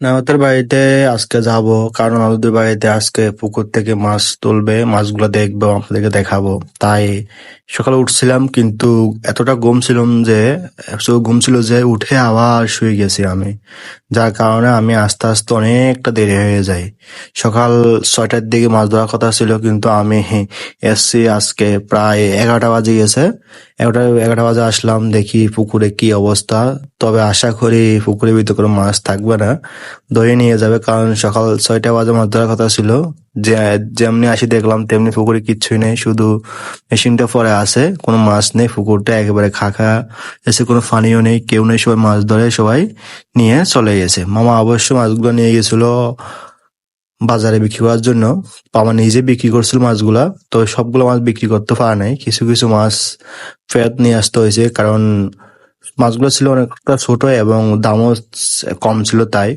নাহতের বাড়িতে আজকে যাব, কারণ আমাদের বাড়িতে আজকে পুকুর থেকে মাছ তুলবে, মাছগুলো দেখব, আপনাদেরকে দেখাবো। তাই সকালে উঠছিলাম, কিন্তু এতটা ঘুম ছিলাম যে ঘুম ছিল যে উঠে আবার শুয়ে গেছি আমি। যার কারণে আমি আস্তে আস্তে অনেকটা দেরি হয়ে যাই সকাল ছয়টার দিকে মাছ ধরার কথা ছিল, কিন্তু আমি এসছি আজকে প্রায় এগারোটা বাজে গেছে। এগারোটা এগারোটা বাজে আসলাম, দেখি পুকুরে কি অবস্থা। তবে আশা করি পুকুরের ভিতরে কোনো মাছ থাকবে না। ধরে নিয়ে যাবে, কারণ সকাল ছয়টা বাজে মাছ ধরার কথা ছিল। যে, যেমনি আসি দেখলাম, তেমনি পুকুরে কিচ্ছুই নেই। শুধু মেশিনটা পরে আছে, কোনো মাছ নেই, পুকুরটা একেবারে খাখা। এসে কোনো পানিও নেই, কেউ নেই, সবাই মাছ ধরে সবাই নিয়ে চলে গেছে। মামা অবশ্য মাছগুলো নিয়ে গেছিল বাজারে বিক্রি করার জন্য মামা নিজে বিক্রি করছিল মাছগুলা, তো সবগুলো মাছ বিক্রি করতে পারে নাই। কিছু কিছু মাছ ফেরত নিয়ে আসতে হয়েছে, কারণ মাছগুলো ছিল অনেকটা ছোট এবং দামও কম ছিল তাই।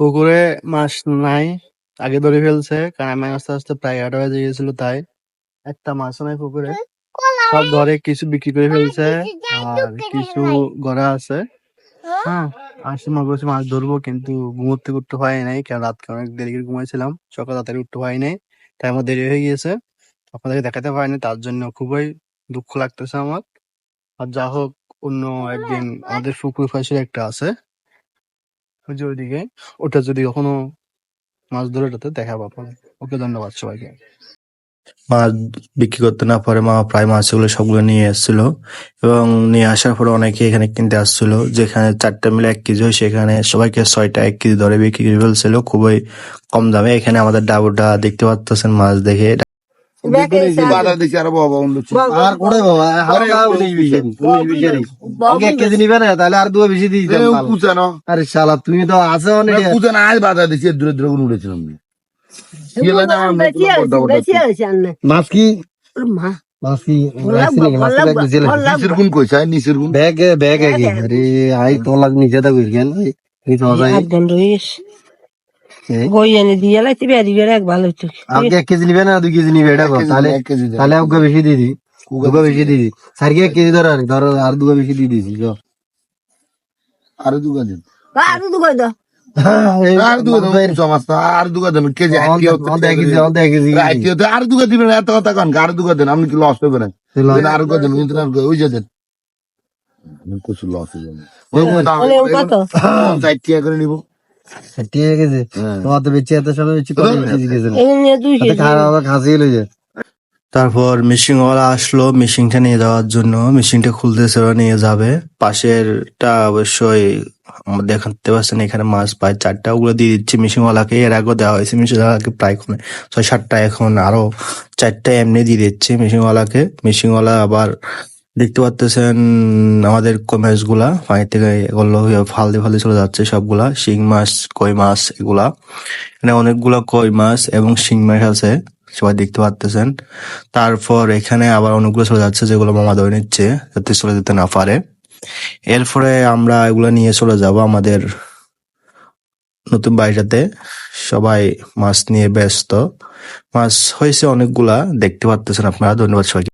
পুকুরে মাছ নাই, আগে ধরে ফেলছে, কারণ আমি আস্তে আস্তে প্রায় এগারোটা বেজে গেছিল তাই। একটা মাছও নাই পুকুরে, সব ঘরে কিছু বিক্রি করে ফেলছে, আর কিছু গড়া আছে। হ্যাঁ আসছে মনে করছি মাছ ধরবো, কিন্তু ঘুমোতে উঠতে হয় নাই, কারণ রাত অনেক দেরি করে ঘুমাইছিলাম। সকাল তাড়াতাড়ি উঠতে হয় নাই, তাই আমার দেরি হয়ে গিয়েছে। আপনাদেরকে দেখাতে পারিনি, তার জন্য খুবই দুঃখ লাগতেছে আমার। আর যা হোক, অন্য একদিন আমাদের পুকুর পাশে একটা আছে। যে ওইদিকে। ওটা যদি কখনো মাছ ধরে ওটাতে দেখাবো আপনাদের। ওকে ধন্যবাদ সবাইকে। মাছ বিক্রি করতে না পারে মা প্রায় মাছগুলো সবগুলো নিয়ে এসেছিল এবং নিয়ে আসার পরে অনেকে এখানে কিনতে আসছিল যেখানে চারটা মিলে এক কেজি হয় সেখানে সবাইকে ছয়টা এক কেজি ধরে বিক্রি করে ফেলছিল খুবই কম দামে। এখানে আমাদের ডাবুটা দেখতে পাচ্ছেন মাছ দেখে তুমি তো আছে অনেক। বাজার দেখছি দূরে দূরে না। মাছ কি মাছ কি রাখছি নাকি মাছ ব্যাগ বুঝে নিচের গুণ নিচের গুণ ব্যাগ ব্যাগ আগে আরে আই তো নিচে দা কইর কেন এই তো যাই আমাকে এক কেজি নিবে না দুই কেজি নিবে এটা তাহলে এক কেজি তাহলে আমাকে বেশি দিয়ে দি দুগা বেশি দিয়ে দি সারকে কেজি ধর আর ধর আর দুগা বেশি দিয়ে দিছি যো আরও দুগা দিন আর দুগা দেন সমাস্ত আর দুগা কেজি কেজি আর দুগা দিবেন এত কথা কন আর দুগা দেন আপনি কি লস হবে না আর দুগা দেন ওই যে দেন। কিছু লস হয়ে করে নিব। ঠিক আছে হ্যাঁ। তোমার তো বেঁচে এত সময় বেঁচে খাসি লই যায় তারপর মিশিংওয়ালা আসলো মিশিংটা নিয়ে যাওয়ার জন্য। মিশিংটা খুলতেছে, ওরা নিয়ে যাবে। পাশেরটা অবশ্যই দেখতে পাচ্ছেন, এখানে মাছ প্রায় চারটা। ওগুলো দিয়ে দিচ্ছে মিশিংওয়ালাকে এর আগেও দেওয়া হয়েছে। মিশিংওয়ালাকে প্রায় এখন ছয় সাতটা, এখন আরও চারটা এমনি দিয়ে দিচ্ছে মিশিংওয়ালাকে মিশিংওয়ালা আবার দেখতে পাচ্তেছেন আমাদের কই মাছগুলা পানি থেকে এগুলো ফালদি ফালদি চলে যাচ্ছে সবগুলা। শিং মাছ, কই মাছ, এগুলা। এখানে অনেকগুলা কই মাছ এবং শিং মাছ আছে। সবাই দেখতে পারতেছেন। তারপর এখানে আবার অনেকগুলো চলে যাচ্ছে, যেগুলো মামা ধরে নিচ্ছে, যাতে চলে যেতে না পারে। এরপরে আমরা এগুলো নিয়ে চলে যাব আমাদের নতুন বাড়িটাতে। সবাই মাছ নিয়ে ব্যস্ত। মাছ হয়েছে অনেকগুলা, দেখতে পারতেছেন আপনারা। ধন্যবাদ সবাইকে।